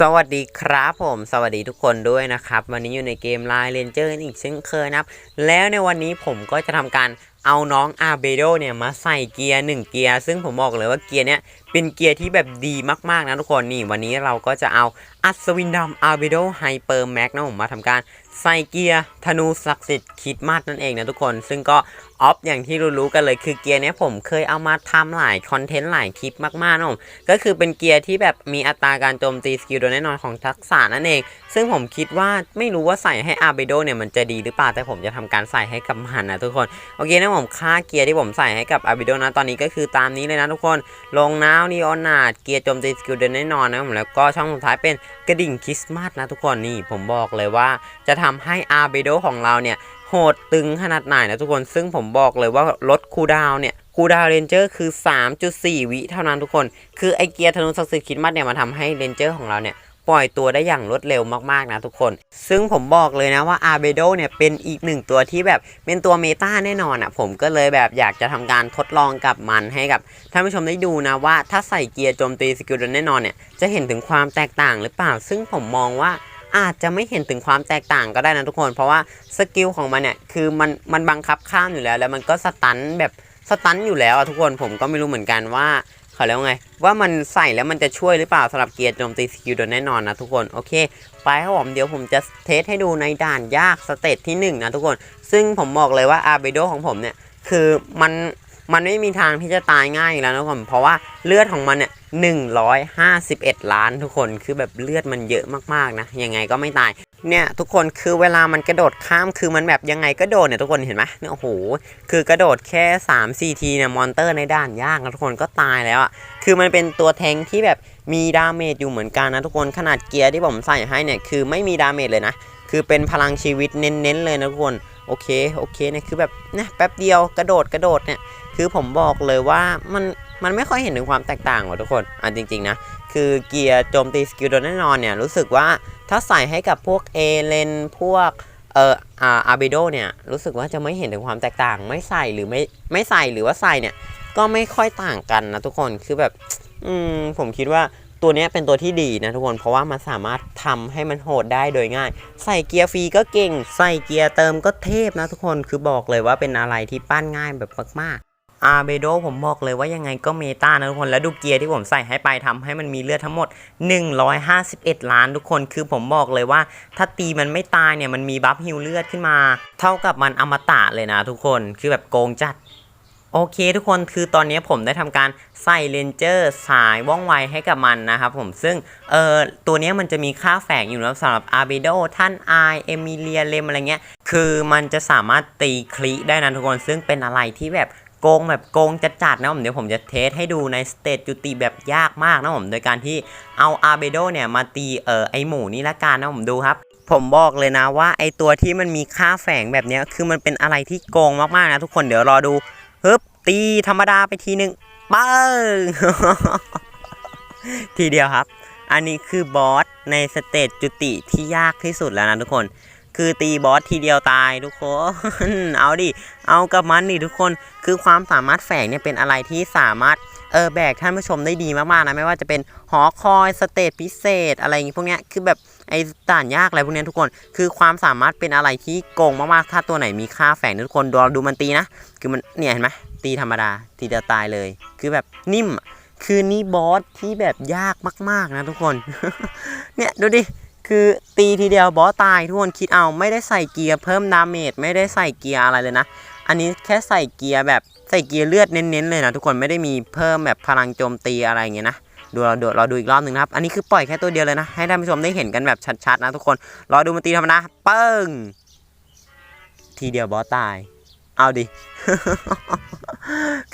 สวัสดีครับผม สวัสดีทุกคนด้วยนะครับ วันนี้อยู่ในเกมลายเลนเจอร์อีกเช่นเคยนะครับ แล้วในวันนี้ผมก็จะทำการเอาน้องอาเบโดเนี่ยมาใส่เกียร์ 1 เกียร์ ซึ่งผมบอกเลยว่าเกียร์เนี้ย เป็นเกียร์ที่แบบดีมากๆนะทุกคนนี่วันนี้เราก็จะเอาอัศวินดำอาเบโดไฮเปอร์แม็กนะผมมาทำการใส่เกียร์ธนูศักดิ์สิทธิ์คิดมาสนั่นเองนะทุกคน ซึ่งก็ออฟอย่างที่รู้ๆกันเลยคือเกียร์นี้ผมเคยเอามาทำหลายคอนเทนต์หลายคลิปมากๆนะผมก็คือเป็นเกียร์ที่แบบมีอัตราการโจมตีสกิลโดยแน่นอนของทักษะนั่นเอง ซึ่งผมคิดว่าไม่รู้ว่าใส่ให้อาเบโดเนี่ยมันจะดีหรือเปล่าแต่ผมจะทำการใส่ให้กับมันนะทุกคนโอเคนะผมค่าเกียร์ที่ผมใส่ให้กับอาเบโดนะตอนนี้ก็คือตามนี้เลยนะทุกคนลงน้านีออนนาดเกียร์โจมตีสกิลเดนแน่นอนนะผมแล้วก็ช่องสุดท้ายเป็นกระดิ่งคริสต์มาสนะทุกคนนี่ผมบอกเลยว่าจะทำให้อาร์เบโดของเราเนี่ยโหดตึงขนาดไหนนะทุกคนซึ่งผมบอกเลยว่าลดคูดาวเนี่ยคูดาวเรนเจอร์คือ 3.4 วิเท่านั้นทุกคน คือไอเกียร์ธนูศักดิ์สิทธิ์คิดมัดเนี่ยมาทำให้เรนเจอร์ของเราเนี่ย ปล่อยตัวได้อย่างรวดเร็วมากๆนะทุกคน ซึ่งผมบอกเลยนะว่าอาเบโดเนี่ยเป็นอีกหนึ่งตัวที่แบบเป็นตัวเมตาแน่นอนอะผมก็เลยแบบอยากจะทำการทดลองกับมันให้กับท่านผู้ชมได้ดูนะว่าถ้าใส่เกียร์โจมตีสกิลแน่นอนเนี่ยจะเห็นถึงความแตกต่างหรือเปล่า ซึ่งผมมองว่าอาจจะไม่เห็นถึงความแตกต่างก็ได้นะทุกคน เพราะว่าสกิลของมันเนี่ยคือมันมันบังคับข้ามอยู่แล้ว แล้วมันก็สตันแบบสตันอยู่แล้วทุกคนผมก็ไม่รู้เหมือนกันว่า เขาเรียกว่าไง ว่ามันใส่แล้วมันจะช่วยหรือเปล่าสำหรับเกียร์โจมตีสกิลโดยแน่นอนนะทุกคนโอเค ไปครับผมเดี๋ยวผมจะเทสให้ดูในด่านยากสเตจที่1นะทุกคน ซึ่งผมบอกเลยว่าอาร์เบโดของผมเนี่ย คือมันมันไม่มีทางที่จะตายง่ายแล้วนะทุกคนเพราะว่าเลือดของมันเนี่ย151 ล้านทุกคน คือแบบเลือดมันเยอะมากๆนะ ยังไงก็ไม่ตาย เนี่ยทุกคนคือเวลามันกระโดดข้ามคือมันแบบยังไงก็โดดเนี่ยทุกคนเห็นไหมเนี่ยโอ้โหคือกระโดดแค่3 4ทีเนี่ยมอนเตอร์ในด้านยากนะทุกคนก็ตายแล้วอะคือมันเป็นตัวแทงที่แบบมีดาเมจอยู่เหมือนกันนะทุกคนขนาดเกียร์ที่ผมใส่ให้เนี่ยคือไม่มีดาเมจเลยนะคือเป็นพลังชีวิตเน้นๆเลยนะทุกคนโอเคโอเคเนี่ยคือแบบนี่ยแป๊บเดียวกระโดดกระโดดเนี่ยคือผมบอกเลยว่ามันมันไม่ค่อยเห็นถึงความแตกต่างหรอกทุกคนอะจริงๆนะคือเกียร์โจมตีสกิลโดยแน่นอนเนี่ยรู้สึกว่า ถ้าใส่ให้กับพวกเอเลนพวกเอ่ออาร์เบโดเนี่ยรู้สึกว่าจะไม่เห็นถึงความแตกต่าง ไม่ใส่หรือไม่ไม่ใส่หรือว่าใส่เนี่ยก็ไม่ค่อยต่างกันนะทุกคนคือแบบอืมผมคิดว่าตัวนี้เป็นตัวที่ดีนะทุกคนเพราะว่ามันสามารถทำให้มันโหดได้โดยง่าย ใส่เกียร์ฟรีก็เก่ง ใส่เกียร์เติมก็เทพนะทุกคนคือบอกเลยว่าเป็นอะไรที่ปั้นง่ายแบบมาก อาร์เบโดผมบอกเลยว่ายังไงก็เมตานะทุกคนแล้วดูเกียร์ที่ผมใส่ให้ไปทำให้มันมีเลือดทั้งหมด 151 ล้านทุกคนคือผมบอกเลยว่า ถ้าตีมันไม่ตายเนี่ยมันมีบัฟฮิลเลือดขึ้นมา เท่ากับมันอมตะเลยนะทุกคนคือแบบโกงจัดโอเคทุกคนคือตอนนี้ผมได้ทำการใส่เลนเจอร์สายว่องไวให้กับมันนะครับผมซึ่งเอ่อตัวนี้มันจะมีค่าแฝงอยู่แล้วสำหรับอาร์เบโดท่านไอเอมิเลียเลมอะไรเงี้ย คือมันจะสามารถตีคลิได้นะทุกคนซึ่งเป็นอะไรที่แบบ โกงแบบโกงจัดๆนะผมเดี๋ยวผมจะเทสให้ดูในสเตจจุติแบบยากมากนะผมโดยการที่เอาอาร์เบโดเนี่ยมาตีเอ่อไอหมูนี่ละกันนะผมดูครับผมบอกเลยนะว่าไอตัวที่มันมีค่าแฝงแบบนี้คือมันเป็นอะไรที่โกงมากๆนะทุกคนเดี๋ยวรอดูฮึบตีธรรมดาไปทีหนึ่งปังทีเดียวครับ อันนี้คือบอสในสเตจจุติที่ยากที่สุดแล้วนะทุกคน คือตีบอสทีเดียวตายทุกคน เอาดิ เอากับมันดิทุกคน คือความสามารถแฝงเนี่ยเป็นอะไรที่สามารถเออแบกท่านผู้ชมได้ดีมากๆนะไม่ว่าจะเป็นหอคอยสเตจพิเศษ อะไรอย่างงี้พวกเนี้ยคือแบบไอ้ด่านยากอะไรพวกเนี้ยทุกคน คือความสามารถเป็นอะไรที่โกงมากๆถ้าตัวไหนมีค่าแฝงทุกคนดูดูมันตีนะ คือมันเนี่ยเห็นไหมตีธรรมดาทีเดียวตายเลย คือแบบนิ่มคือนี่บอสที่แบบยากมาก ๆ นะทุกคน เนี่ยดูดิ คือตีทีเดียวบอสตายทุกคนคิดเอาไม่ได้ใส่เกียร์เพิ่มดาเมจไม่ได้ใส่เกียร์อะไรเลยนะ อันนี้แค่ใส่เกียร์แบบใส่เกียร์เลือดเน้นๆเลยนะทุกคนไม่ได้มีเพิ่มแบบพลังโจมตีอะไรอย่างเงี้ยนะดูเราดูเราดูอีกรอบหนึ่งนะครับ อันนี้คือปล่อยแค่ตัวเดียวเลยนะ ให้ท่านผู้ชมได้เห็นกันแบบชัดๆนะทุกคน รอดูมันตีธรรมดาเปิ้ง ทีเดียวบอสตาย เอาดิ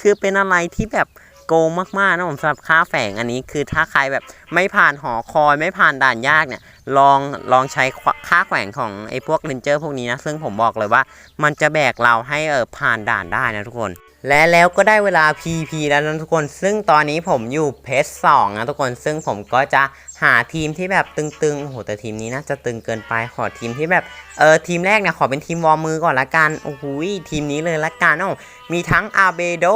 คือเป็นอะไรที่แบบ โกงมากๆนะผมสำหรับค่าแฝงอันนี้คือถ้าใครแบบไม่ผ่านหอคอยไม่ผ่านด่านยากเนี่ยลองลองใช้ค่าแขวงของไอ้พวกเรนเจอร์พวกนี้นะซึ่งผมบอกเลยว่ามันจะแบกเราให้เออผ่านด่านได้นะทุกคน และแล้วก็ได้เวลา PP แล้วนะทุกคน ซึ่งตอนนี้ผมอยู่เพจสองนะทุกคน ซึ่งผมก็จะหาทีมที่แบบตึงๆ โอ้โห แต่ทีมนี้น่าจะตึงเกินไป ขอทีมที่แบบ เออ ทีมแรกเนี่ยขอเป็นทีมวอร์มมือก่อนละกัน โอ้โห ทีมนี้เลยละกันเอ้มีทั้งอาเบโด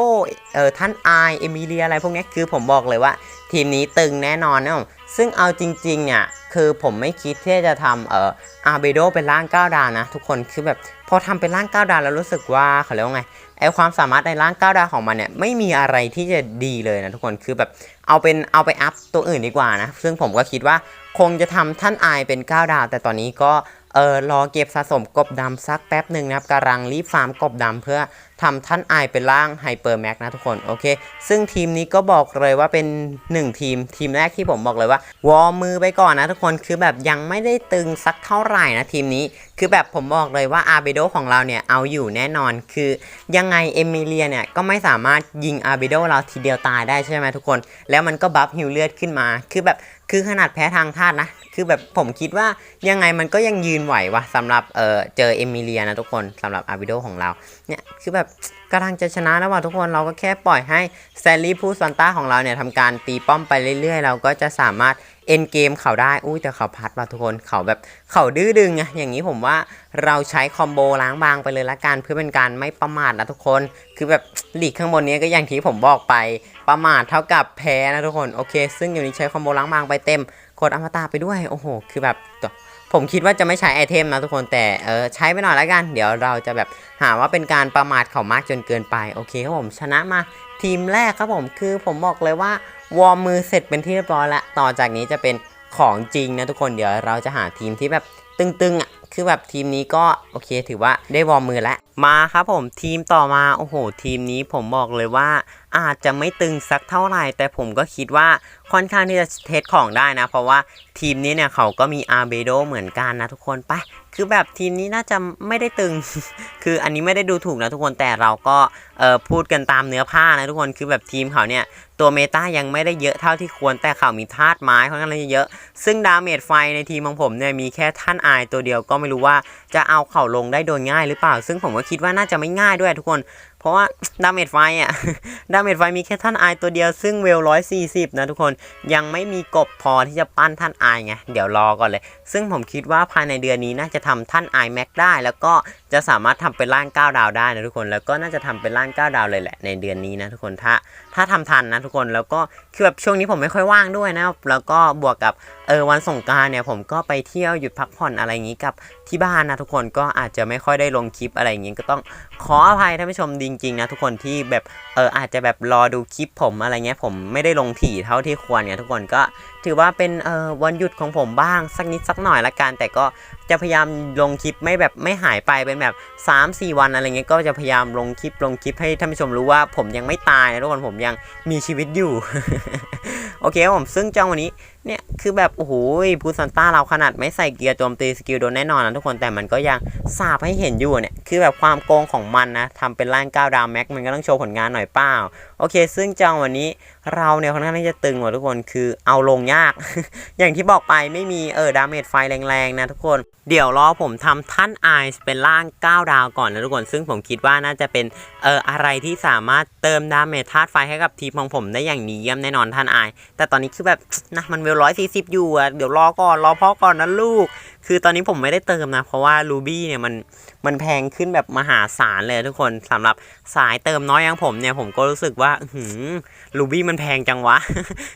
เออ ท่านไอเอมิเลียอะไรพวกนี้ คือผมบอกเลยว่า ทีมนี้ตึงแน่นอนเนาะซึ่งเอาจริงๆเนี่ย คือผมไม่คิดที่จะทำเอ่ออาร์เบโดเป็นร่างก้าวดาวนะ ทุกคนคือแบบพอทำเป็นร่างก้าวดาวแล้วรู้สึกว่าเขาเรียกว่าไงไอความสามารถในร่างก้าวดาวของมันเนี่ยไม่มีอะไรที่จะดีเลยนะทุกคนคือแบบเอาเป็นเอาไปอัพตัวอื่นดีกว่านะซึ่งผมก็คิดว่าคงจะทำท่านอายเป็นก้าวดาว แต่ตอนนี้ก็ เออรอเก็บสะสมกบดำสักแป๊บหนึ่งนะครับกำลังรีบฟาร์มกบดำเพื่อทำท่านไอเป็นร่างไฮเปอร์แม็กนะทุกคนโอเค ซึ่งทีมนี้ก็บอกเลยว่าเป็น 1 ทีม ทีมแรกที่ผมบอกเลยว่า วอร์มมือไปก่อนนะทุกคนคือแบบยังไม่ได้ตึงสักเท่าไหร่นะทีมนี้ คือแบบผมบอกเลยว่าอาร์เบโดของเราเนี่ยเอาอยู่แน่นอนคือยังไงเอมิเลียเนี่ยก็ไม่สามารถยิงอาร์เบโดเราทีเดียวตายได้ใช่ไหมทุกคน แล้วมันก็บัฟฮิวเลือดขึ้นมา คือแบบคือขนาดแพ้ทางธาตุนะ คือแบบผมคิดว่ายังไงมันก็ยังยืนไหววะสำหรับเออเจอเอมิเลียนะทุกคนสำหรับอาร์เบโดของเราเนี่ยคือแบบกำลังจะชนะแล้วว่ะทุกคนเราก็แค่ปล่อยให้แซลลี่ผู้ซันต้าของเราเนี่ยทำการตีป้อมไปเรื่อยๆ เราก็จะสามารถเอ็นเกมเขาได้ อุ้ยแต่เขาพัดว่ะทุกคนเขาแบบเขาดื้อดึงอะอย่างนี้ผมว่าเราใช้คอมโบล้างบางไปเลยละกันเพื่อเป็นการไม่ประมาทนะทุกคน คือแบบหลีกข้างบนนี้ก็อย่างที่ผมบอกไปประมาทเท่ากับแพ้นะทุกคนโอเค ซึ่งอยู่นี้ใช้คอมโบล้างบางไปเต็ม กดอมตะไปด้วย โอ้โห คือแบบผมคิดว่าจะไม่ใช้ไอเทมนะทุกคนแต่เออใช้ไปหน่อยแล้วกัน เดี๋ยวเราจะแบบหาว่าเป็นการประมาทเขามากจนเกินไป โอเคครับผมชนะมาทีมแรกครับผมคือผมบอกเลยว่าวอร์มมือเสร็จเป็นที่เรียบร้อยแล้ว ต่อจากนี้จะเป็นของจริงนะทุกคนเดี๋ยวเราจะหาทีมที่แบบตึงๆอะ คือแบบทีมนี้ก็โอเค ถือว่าได้วอร์มมือแล้ว มาครับผมทีมต่อมาโอ้โห ทีมนี้ผมบอกเลยว่า อาจจะไม่ตึงสักเท่าไหร่ แต่ผมก็คิดว่าค่อนข้างที่จะเทสของได้นะ เพราะว่าทีมนี้เนี่ยเขาก็มีอาร์เบโดเหมือนกันนะทุกคนไป คือแบบทีมนี้น่าจะไม่ได้ตึง คืออันนี้ไม่ได้ดูถูกนะทุกคนแต่เราก็เอ่อพูดกันตามเนื้อผ้านะทุกคนคือแบบทีมเขาเนี่ยตัวเมตายังไม่ได้เยอะเท่าที่ควรแต่เขามีธาตุไม้ค่อนข้างเยอะ ซึ่งดาเมจไฟในทีมของผมเนี่ยมีแค่ท่านอายตัวเดียวก็ไม่รู้ว่าจะเอาเข่าลงได้โดนง่ายหรือเปล่า ซึ่งผมก็คิดว่าน่าจะไม่ง่ายด้วยทุกคน เพราะว่าดาเมจไฟอะดาเมจไฟมีแค่ท่านอายตัวเดียวซึ่งเวลร้อยสี่สิบนะทุกคนยังไม่มีกบพอที่จะปั้นท่านอายไงเดี๋ยวรอก่อนเลย ซึ่งผมคิดว่าภายในเดือนนี้น่าจะทำท่านอายแม็กได้ แล้วก็จะสามารถทำเป็นร่าง9ดาวได้นะทุกคนแล้วก็น่าจะทำเป็นร่าง9ดาวเลยแหละในเดือนนี้นะทุกคนถ้า ถ้าทำทันนะทุกคนแล้วก็คือแบบช่วงนี้ผมไม่ค่อยว่างด้วยนะแล้วก็บวกกับเออวันสงการเนี่ยผมก็ไปเที่ยวหยุดพักผ่อนอะไรอย่างนี้กับที่บ้านนะทุกคนก็อาจจะไม่ค่อยได้ลงคลิปอะไรอย่างนี้ก็ต้องขออภัยท่านผู้ชมจริงๆนะทุกคนที่แบบเอออาจจะแบบรอดูคลิปผมอะไรเงี้ยผมไม่ได้ลงถี่เท่าที่ควรเนี่ยทุกคนก็ ถือว่าเป็นวันหยุดของผมบ้างสักนิดสักหน่อยละกัน แต่ก็จะพยายามลงคลิปไม่แบบไม่หายไปเป็นแบบ 3-4 วันอะไรเงี้ยก็จะพยายามลงคลิปลงคลิปให้ท่านผู้ชมรู้ว่าผมยังไม่ตายนะทุกคนผมยังมีชีวิตอยู่ โอเคผมซึ่งจองวันนี้ เนี่ย คือแบบ โอ้โหพูซันต้าเราขนาดไม่ใส่เกียร์โจมตีสกิลโดนแน่นอนนะทุกคนแต่มันก็ยังสาบให้เห็นอยู่เนี่ย คือแบบความโกงของมันนะทำเป็นร่างก้าวดาวแม็กมันก็ต้องโชว์ผลงานหน่อยเปล่า โอเค ซึ่งจังวันนี้เราเนี่ยค่อนข้างที่จะตึงกว่าทุกคนคือเอาลงยาก อย่างที่บอกไปไม่มีเออดาเมจไฟแรงๆนะทุกคนเดี๋ยวรอผมทำท่านไอซ์เป็นร่าง 9 ดาวก่อนนะทุกคน ซึ่งผมคิดว่าน่าจะเป็นเอออะไรที่สามารถเติมดาเมจธาตุไฟให้กับทีมของผมได้อย่างดีเยี่ยมแน่นอนท่านไอซ์แต่ตอนนี้คือแบบนะมันเวลร้อยสี่สิบอยู่อะเดี๋ยวรอก่อนรอพ่อก่อนนะลูก คือตอนนี้ผมไม่ได้เติมนะ เพราะว่ารูบี้เนี่ยมันมันแพงขึ้นแบบมหาศาลเลยทุกคนสำหรับสายเติมน้อยอย่างผมเนี่ยผมก็รู้สึกว่าหืมรูบี้มันแพงจังวะ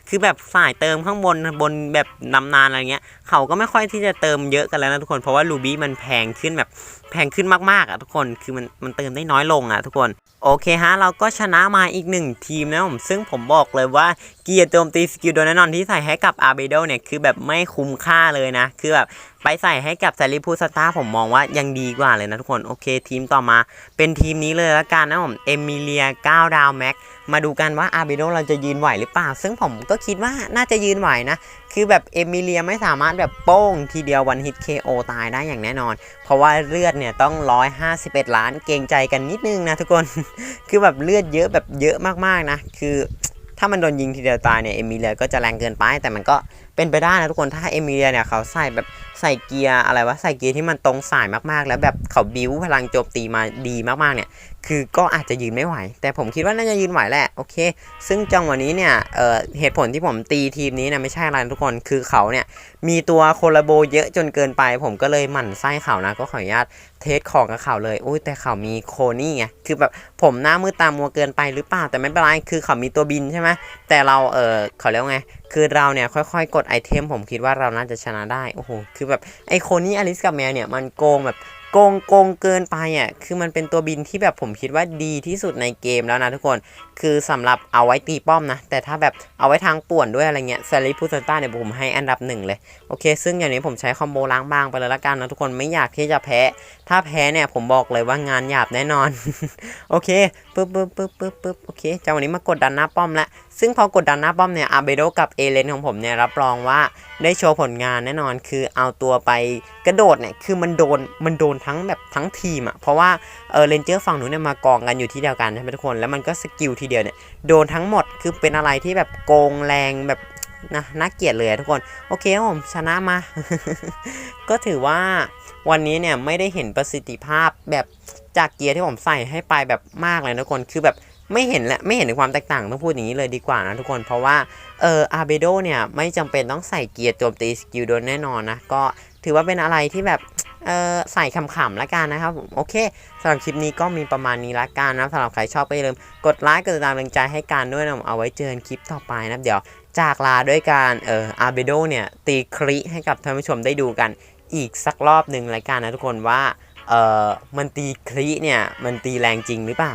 คือแบบสายเติมข้างบนบนแบบนำนานอะไรเงี้ยเขาก็ไม่ค่อยที่จะเติมเยอะกันแล้วนะทุกคนเพราะว่ารูบี้มันแพงขึ้นแบบแพงขึ้นมากๆอะทุกคนคือมันมันเติมได้น้อยลงอะทุกคนโอเคฮะเราก็ชนะมาอีกหนึ่งทีมนะผมซึ่งผมบอกเลยว่า กียร์โจมตีสกิลโดนแน่นอนที่ใส่ให้กับอาร์เบโดเนี่ยคือแบบไม่คุ้มค่าเลยนะ คือแบบไปใส่ให้กับแซลิพูสตาร์ผมมองว่ายังดีกว่าเลยนะทุกคนโอเคทีมต่อมาเป็นทีมนี้เลยละกันนะผมเอมิเลีย9ดาวแม็กมาดูกันว่าอาร์เบโดเราจะยืนไหวหรือเปล่า ซึ่งผมก็คิดว่าน่าจะยืนไหวนะ คือแบบเอมิเลียไม่สามารถแบบโป้งทีเดียววันฮิต KO ตายได้อย่างแน่นอน เพราะว่าเลือดเนี่ยต้อง 151 ล้านเกรงใจกันนิดนึงนะทุกคน คือแบบเลือดเยอะแบบเยอะมากๆนะ คือ ถ้ามันโดนยิงทีเดียวตายเนี่ยเอมิเลียก็จะแรงเกินไป แต่มันก็ เป็นไปได้นะทุกคนถ้าเอมิเลียเนี่ยเขาใส่แบบใส่เกียร์อะไรวะใส่เกียร์ที่มันตรงสายมากๆ แล้วแบบเขาบิ้วพลังโจมตีมาดีมากๆเนี่ยคือก็อาจจะยืนไม่ไหว แต่ผมคิดว่าน่าจะยืนไหวแหละโอเค ซึ่งจังหวะนี้เนี่ยเเหตุผลที่ผมตีทีมนี้นี่ยไม่ใช่อะไรทุกคนคือเขาเนี่ยมีตัวโคลาโบเยอะจนเกินไป ผมก็เลยหมั่นไส้เขานะก็ขออนุญาตเทสของกับเขาเลยอุ้ยแต่เขามีโคนี่ไงคือแบบผมหน้ามืดตามัวเกินไปหรือเปล่าแต่ไม่เป็นไรคือเขามีตัวบินใช่ไหมแต่เราเออเขาเรียกว่าไง คือเราเนี่ยค่อยๆ กดไอเทมผมคิดว่าเราน่าจะชนะได้ โอ้โห คือแบบไอโคนี่อลิสกับแมวเนี่ยมันโกงแบบโกงโกงเกินไปอะ คือมันเป็นตัวบินที่แบบผมคิดว่าดีที่สุดในเกมแล้วนะทุกคน คือสำหรับเอาไว้ตีป้อมนะ แต่ถ้าแบบเอาไว้ทางป่วนด้วยอะไรเงี้ยซาริพูซันต้าเนี่ยผมให้อันดับหนึ่งเลย โอเค ซึ่งอย่างนี้ผมใช้คอมโบล้างบางไปเลยละกันนะทุกคน ไม่อยากที่จะแพ้ ถ้าแพ้เนี่ยผมบอกเลยว่างานหยาบแน่นอน โอเค ปึ๊บปึ๊บปึ๊บปึ๊บปึ๊บโอเคจังวะนี้มากดดันหน้าป้อมล้ว ซึ่งพอกดดันหน้าป้อมเนี่ยอาเบโดกับเอเลนของผมเนี่ยรับรองว่าได้โชว์ผลงานแน่นอนคือเอาตัวไปกระโดดเนี่ยคือมันโดนมันโดนทั้งแบบทั้งทีมอะเพราะว่าเออเรนเจอร์ฝั่งนู้นเนี่ยมากองกันอยู่ที่เดียวกันใช่ไหมทุกคนแล้วมันก็สกิลทีเดียวเนี่ยโดนทั้งหมดคือเป็นอะไรที่แบบโกงแรงแบบนะน่าเกลียดเลยทุกคน โอเคผมชนะมา ก็ถือว่าวันนี้เนี่ยไม่ได้เห็นประสิทธิภาพแบบจากเกียร์ที่ผมใส่ให้ไปแบบมากเลยนะทุกคน คือแบบ ไม่เห็นแหละไม่เห็นถึงความแตกต่างต้องพูดอย่างนี้เลยดีกว่านะทุกคนเพราะว่าเอออาเบโดเนี่ยไม่จำเป็นต้องใส่เกียร์โจมตีสกิลโดนแน่นอนนะก็ถือว่าเป็นอะไรที่แบบเออใส่ขำๆละกันนะครับผมโอเคสำหรับคลิปนี้ก็มีประมาณนี้ละกันนะสำหรับใครชอบก็อย่าลืมกดไลค์กดติดตามกำลังใจให้กันด้วยนะผมเอาไว้เจอกันคลิปต่อไปนะเดี๋ยวจากลาด้วยการเอออาร์เบโดเนี่ยตีคริให้กับท่านผู้ชมได้ดูกันอีกสักรอบหนึ่งรายการนะทุกคนว่าเออมันตีคริเนี่ยมันตีแรงจริงหรือเปล่า